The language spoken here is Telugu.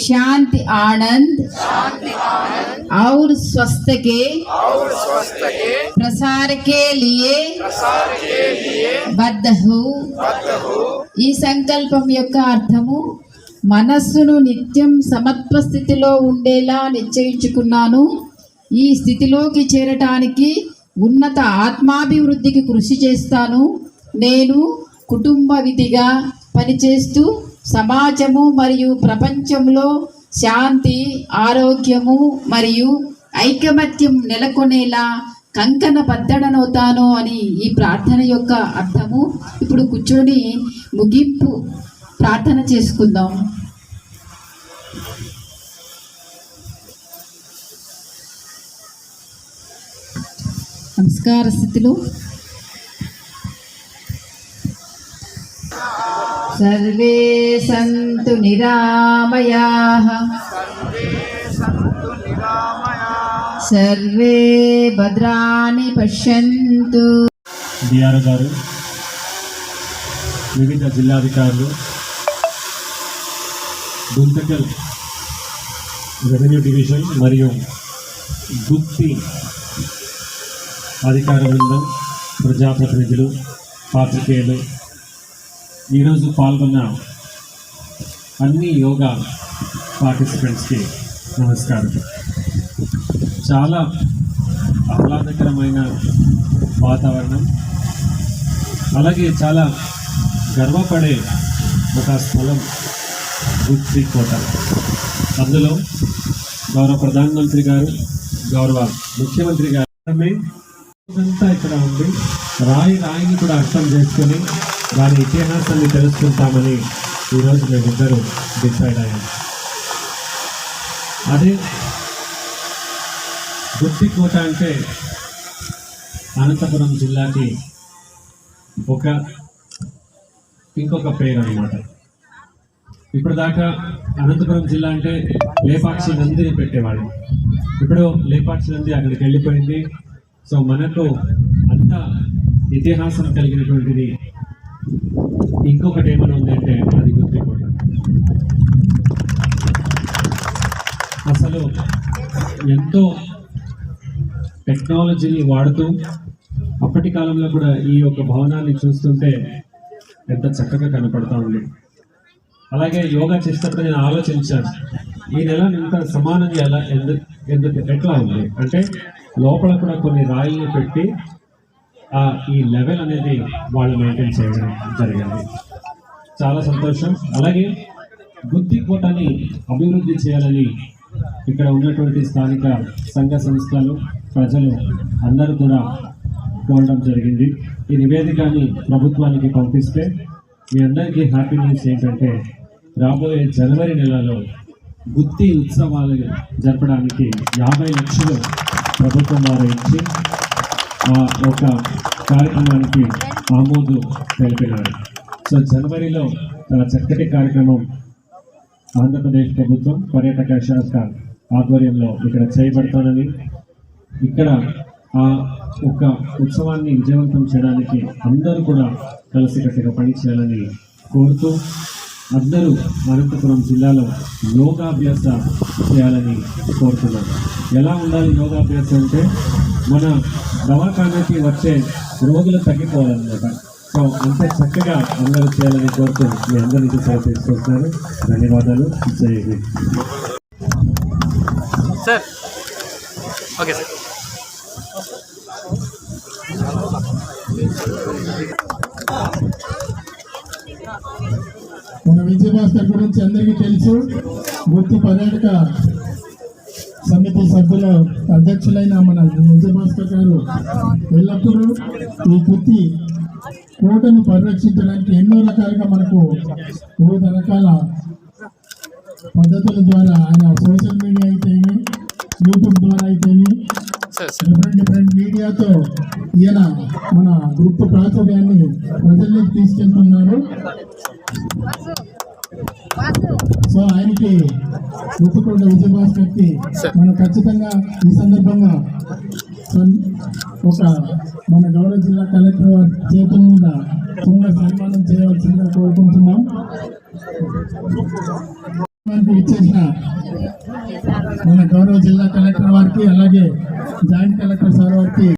शांति आनंद और स्वस्थ के प्रसार के लिए బద్ధ ఈ సంకల్పం యొక్క అర్థము మనస్సును నిత్యం సమత్వ స్థితిలో ఉండేలా నిశ్చయించుకున్నాను ఈ స్థితిలోకి చేరటానికి ఉన్నత ఆత్మాభివృద్ధికి కృషి చేస్తాను నేను కుటుంబ విధిగా పనిచేస్తూ సమాజము మరియు ప్రపంచంలో శాంతి ఆరోగ్యము మరియు ఐకమత్యం నెలకొనేలా కంకణ బద్దడనవుతాను అని ఈ ప్రార్థన యొక్క అర్థము. ఇప్పుడు కూర్చొని ముగింపు ప్రార్థన చేసుకుందాం. నమస్కార స్థితిలో. సర్వే సంతు నిరామయా. సర్వే భద్రాని పశ్యంతు. డిఆర్ గారు వివిధ జిల్లాధికారులు గుంతకల్ రెవెన్యూ డివిజన్ మరియు గుత్తి అధికార బృందం ప్రజాప్రతినిధులు పాత్రికేయులు ఈరోజు పాల్గొన్న అన్ని యోగా పార్టిసిపెంట్స్కి నమస్కారం. చాలా ఆహ్లాదకరమైన వాతావరణం. అలాగే చాలా గర్వపడే ఒక స్థలం గుత్తి కోట. అందులో గౌరవ ప్రధానమంత్రి గారు గౌరవ ముఖ్యమంత్రి గారు అంతా ఇక్కడ ఉంది రాయి రాయిని కూడా అర్థం చేసుకొని దాని ఇతిహాసాన్ని తెలుసుకుంటామని ఈరోజు మేమిద్దరూ డిసైడ్ అయ్యాం. అదే గుత్తికోట అంటే అనంతపురం జిల్లాకి ఒక ఇంకొక పేరు అన్నమాట. ఇప్పటిదాకా అనంతపురం జిల్లా అంటే లేపాక్షి నందిని పెట్టేవాళ్ళు. ఇప్పుడు లేపాక్షి నంది అక్కడికి వెళ్ళిపోయింది. సో మనకు అంత ఇతిహాసం కలిగినటువంటిది ఇంకొకటి ఏమైనా ఉంది అంటే అది గుర్తుకోవడం అసలు ఎంతో టెక్నాలజీని వాడుతూ అప్పటి కాలంలో కూడా ఈ యొక్క భవనాన్ని చూస్తుంటే ఎంత చక్కగా కనపడతా ఉంది. అలాగే యోగా చేసినప్పుడు నేను ఆలోచించాను ఈ నెల ఇంత సమానంగా ఎలా ఎందుకు ఎందుకు ఎట్లా ఉంది? అంటే లోపల కూడా కొన్ని రాయిల్ని పెట్టి ఈ లెవెల్ అనేది వాళ్ళు మెయింటైన్ చేయడం జరిగింది. చాలా సంతోషం. అలాగే గుత్తి కోటని అభివృద్ధి చేయాలని ఇక్కడ ఉన్నటువంటి స్థానిక సంఘ సంస్థలు ప్రజలు అందరూ కూడా కోరడం జరిగింది. ఈ నివేదికని ప్రభుత్వానికి పంపిస్తే మీ అందరికీ హ్యాపీ న్యూస్ ఏంటంటే రాబోయే జనవరి నెలలో గుత్తి ఉత్సవాలు జరపడానికి యాభై లక్షలు ప్రభుత్వం వారు ఇచ్చి ఆ ఒక కార్యక్రమానికి ఆమోదు తెలిపినాడు సో జనవరిలో చాలా చక్కటి కార్యక్రమం ఆంధ్రప్రదేశ్ ప్రభుత్వం పర్యాటక శాఖ ఆధ్వర్యంలో ఇక్కడ చేయబడుతున్నది. ఇక్కడ ఆ ఒక ఉత్సవాన్ని విజయవంతం చేయడానికి అందరూ కూడా కలిసికట్టుగా పనిచేయాలని కోరుతూ అందరూ అనంతపురం జిల్లాలో యోగాభ్యాస చేయాలని కోరుతున్నాను ఎలా ఉండాలి యోగాభ్యాసం అంటే మన దవాఖానాకి వచ్చే రోగులు తగ్గిపోవాలన్నమాట. సో అంతే చక్కగా అందరూ చేయాలని కోరుతూ మీ అందరికీ సేవ తీసుకుంటున్నాను. ధన్యవాదాలు. జై హింద్. సార్. Okay sir. మన విజయభాస్కర్ గురించి అందరికీ తెలుసు. గుర్తు పర్యాటక సమితి సభ్యుల అధ్యక్షులైన మన విజయభాస్కర్ గారు ఎల్లప్పుడూ ఈ గుత్తి కోటను పరిరక్షించడానికి ఎన్నో రకాలుగా మనకు వివిధ రకాల పద్ధతుల ద్వారా ఆయన సోషల్ మీడియా అయితేమి యూట్యూబ్ ద్వారా అయితేమి డిఫరెంట్ డిఫరెంట్ మీడియాతో ఈయన మన గుర్తు ప్రాచుర్యాన్ని ప్రజల్లోకి తీసుకెళ్తున్నారు. సో ఆయనకి గుర్తుకొండ విజయభాస్కర్కి మనం ఖచ్చితంగా ఈ సందర్భంగా ఒక మన గౌరవ జిల్లా కలెక్టర్ వారి చేతుల మీద చిన్న సన్మానం చేయవలసిందిగా కోరుకుంటున్నాం. ఇచ్చేసిన మన గౌరవ జిల్లా కలెక్టర్ వారికి అలాగే జాయింట్ కలెక్టర్ సార్ వారికి